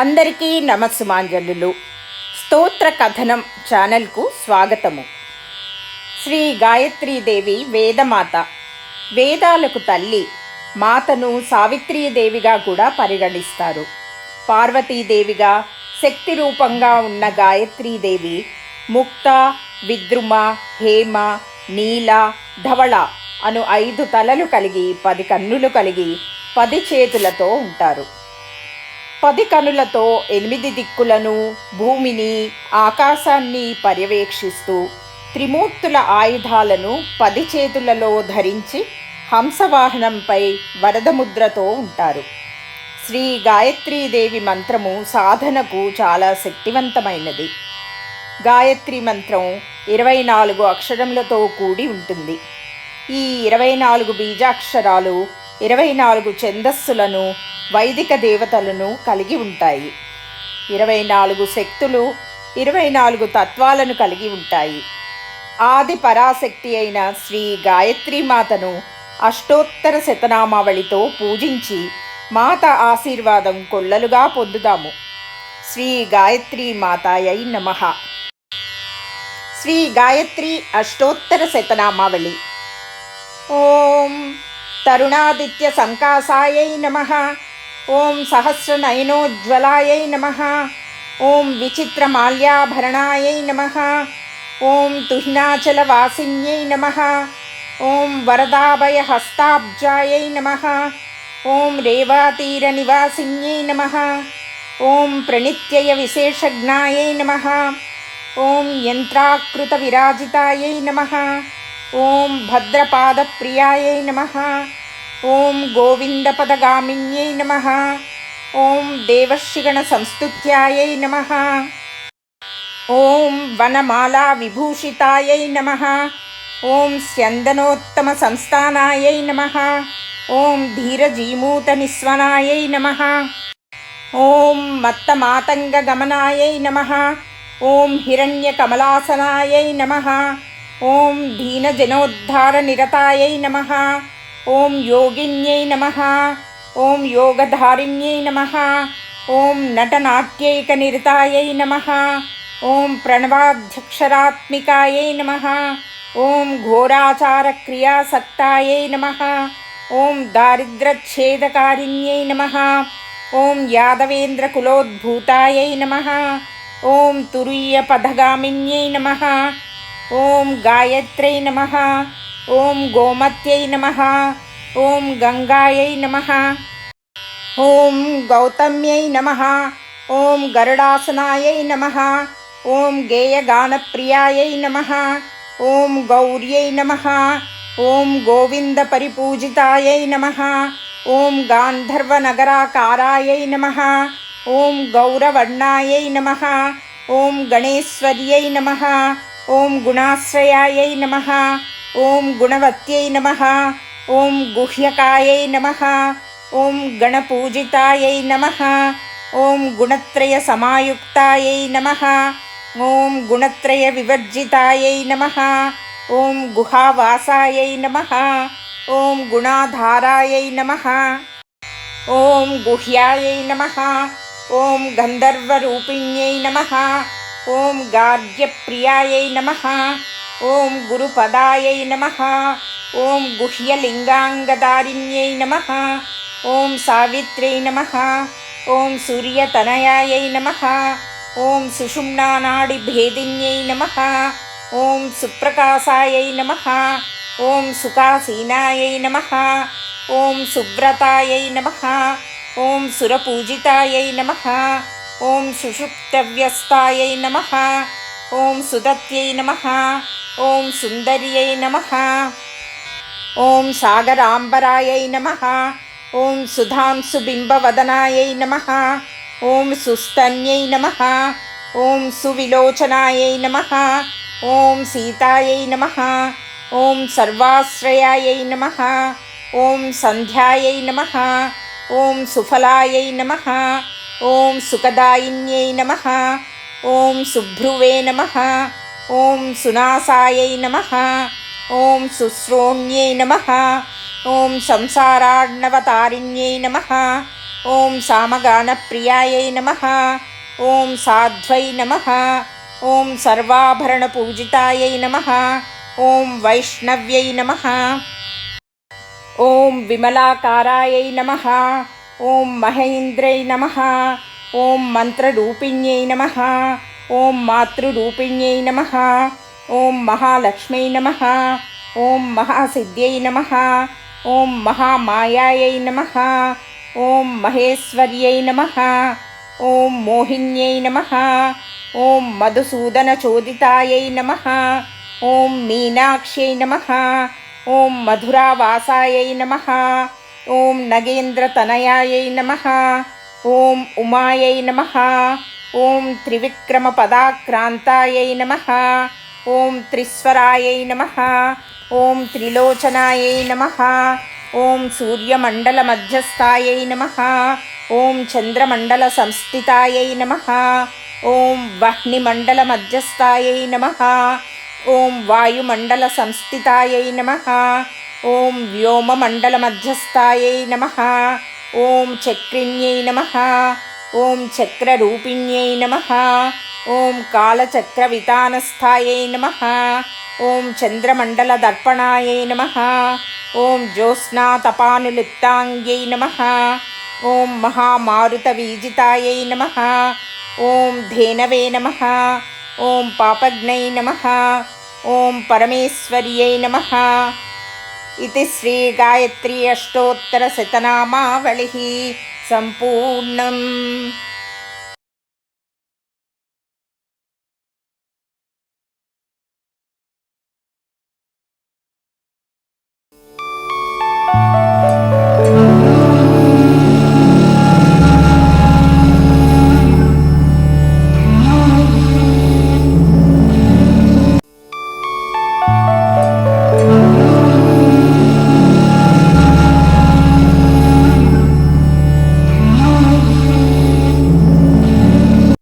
అందరికీ నమస్సుమాంజలు స్తోత్ర కథనం ఛానల్కు స్వాగతము. శ్రీ గాయత్రీదేవి వేదమాత. వేదాలకు తల్లి మాతను సావిత్రీదేవిగా కూడా పరిగణిస్తారు. పార్వతీదేవిగా శక్తి రూపంగా ఉన్న గాయత్రీదేవి ముక్త విద్రుమ హేమ నీల ధవళ అను ఐదు తలలు కలిగి పది కన్నులు కలిగి పది చేతులతో ఉంటారు. పది కనులతో ఎనిమిది దిక్కులను భూమిని ఆకాశాన్ని పర్యవేక్షిస్తూ త్రిమూర్తుల ఆయుధాలను పది చేతులలో ధరించి హంసవాహనంపై వరదముద్రతో ఉంటారు. శ్రీ గాయత్రీదేవి మంత్రము సాధనకు చాలా శక్తివంతమైనది. గాయత్రి మంత్రం ఇరవై నాలుగు అక్షరములతో కూడి ఉంటుంది. ఈ ఇరవై నాలుగు బీజాక్షరాలు ఇరవై నాలుగు ఛందస్సులను వైదిక దేవతలను కలిగి ఉంటాయి. ఇరవై నాలుగు శక్తులు ఇరవై నాలుగు తత్వాలను కలిగి ఉంటాయి. ఆది పరాశక్తి అయిన శ్రీ గాయత్రి మాతను అష్టోత్తర శతనామావళితో పూజించి మాత ఆశీర్వాదం కొల్లలుగా పొందుదాము. శ్రీ గాయత్రి మాతాయై నమః. శ్రీ గాయత్రి అష్టోత్తర శతనామావళి. ఓం తరుణాదిత్య సంకాసాయై నమ. ఓం సహస్రనయనోజ్వలాయై నమ ఓం విచిత్రమాల్యాభరణాయై నమ ఓం తుహినాచలవాసిన్యై నమ ఓం వరదాభయహస్తాబ్జాయై నమ ఓం రేవాతీరనివాసిన్యై నమ ఓం ప్రణిత్యయ విశేషజ్ఞాయై నమ ఓం యంత్రాకృతవిరాజితాయై నమ ఓం భద్రపాదప్రియాయై నమ ఓం గోవిందపదగామిన్యై నమ ఓం దేవశిగణ సంస్తుత్యాయై నమ ఓం వనమాలా విభూషితాయై నమ ఓం స్యందనోత్తమ సంస్థానాయై నమ ఓం ధీరజీమూత నిస్వనాయై నమ ఓం మత్తమాతంగ గమనాయై నమ ఓం హిరణ్యకమలాసనాయై నమ ఓం దీనజనోద్ధార నిరతాయై నమ ఓం యోగిన్యై నమ ఓం యోగధారిణ్యై నమ ఓం నటనాట్యైకనిరతాయై నమ ఓం ప్రణవాధ్యక్షరాత్మికాయై నమ ఓం ఘోరాచారక్రియాసక్తాయై నమ ఓం దారిద్రచ్ఛేదకారిణ్యై నమ ఓం యాదవేంద్రకులోద్భూతాయై నమ ఓం తురీయపథగామిన్యై నమ ఓం గాయత్రై నమ ఓం గోమత్యై నమ ఓం గంగాయై నమ ఓం గౌతమ్యై నమ ఓం గరుడాసనాయై నమ ఓం గేయగానప్రియాయై నమ ఓం గౌర్యై నమ ఓం గోవిందపరిపూజితాయై నమ ఓం గాంధర్వనగరాకారాయై నమ ఓం గౌరవర్ణాయై నమ ఓం గణేశ్వర్యై నమ ఓం గుణాశ్రయాయై నమ ఓం గుణవత్యై నమ ఓం గుహ్యకాయై నమ ఓం గణపూజితాయై నమ ఓం గుణత్రయ సమాయుక్తాయై నమ ఓం గుణత్రయ వివర్జితాయై నమ ఓం గుహావాసాయై నమ ఓం గుణాధారాయై నమ ఓం గుహ్యాయై నమ ఓం గంధర్వరూపిణ్యై నమ ఓం గార్గ్యప్రియాయై నమ ఓం గురుపదాయై నమ. ఓం గుహ్యలింగాంగదారిణ్యై నమ. ఓం సావిత్ర్యై నమ. ఓం సూర్యతనయాయై నమ. ఓం సుషుమ్నానాడిభేదిన్యై నమ. ఓం సుప్రకాశాయై నమ. ఓం సుఖాసీనాయై నమ. ఓం సువ్రతాయై నమ. ఓం సురపూజితాయై నమ. ఓం సుషుప్తవ్యస్తాయై నమ. ఓం సుదత్యై నమ ఓం సుందర్యై నమ ఓం సాగరాంబరాయై నమ ఓం సుధాంశుబింబవదనాయై నమ ఓం సుస్తన్యై నమ ఓం సువిలోచనాయై నమ ఓం సీతాయై నమ ఓం సర్వాశ్రయాయై నమ ఓం సంధ్యాయై నమ ఓం సుభ్రువే నమ. ఓం సునాసాయై నమ. ఓం శుశ్రోణ్యై నమ. ఓం సంసారాణవతారిణ్యై నమ. ఓం సామగానప్రియాయై నమ. ఓం సాధ్వై నమ. ఓం సర్వాభరణ సర్వాభరణపూజితాయై నమ. ఓం వైష్ణవ్యై నమ. ఓం విమలాకారాయ నమ. ఓం మహేంద్రై నమ. ఓం మంత్రరూపిణ్యై నమ ఓం మాతృరూపిణ్యై నమ ఓం మహాలక్ష్మై నమ ఓం మహాసిద్ధ్యై నమ ఓం మహామాయాయై నమ ఓం మహేశ్వర్యై నమ ఓం మోహిన్యై నమ ఓం మధుసూదన మధుసూదనచోదితాయై నమ ఓం మీనాక్ష్యై నమ ఓం మధురావాసాయై నమ ఓం నగేంద్రతనయాయై నమ ఓం ఉమాయై నమ. ఓం త్రివిక్రమ పదాక్రాంతాయై నమ. ఓం త్రిస్వరాయై నమ. ఓం త్రిలోచనాయై నమ. ఓం సూర్యమండల మధ్యస్థాయై నమ. ఓం చంద్రమండల సంస్థితాయై నమ. ఓం వహ్నిమండల మధ్యస్థాయై నమ. ఓం వాయుమండల సంస్థితాయై నమ. ఓం వ్యోమమండల మధ్యస్థాయై నమ. ఓం చక్రిణ్యై నమ. ఓం చక్రరూపిణ్యై నమ. ఓం కాళచక్రవితానస్థాయై నమ. ఓం చంద్రమండలదర్పణాయై నమ. ఓం జ్యోత్స్నాతపానులిప్తాంగ్యై నమ. ఓం మహామారుతవీజితాయై నమ. ఓం ధేనవే నమ. ఓం పాపజ్ఞై నమ. ఓం పరమేశ్వర్యై నమ. इति श्रीगायत्री अष्टोत्तरशतनामावलिः सम्पूर्णम्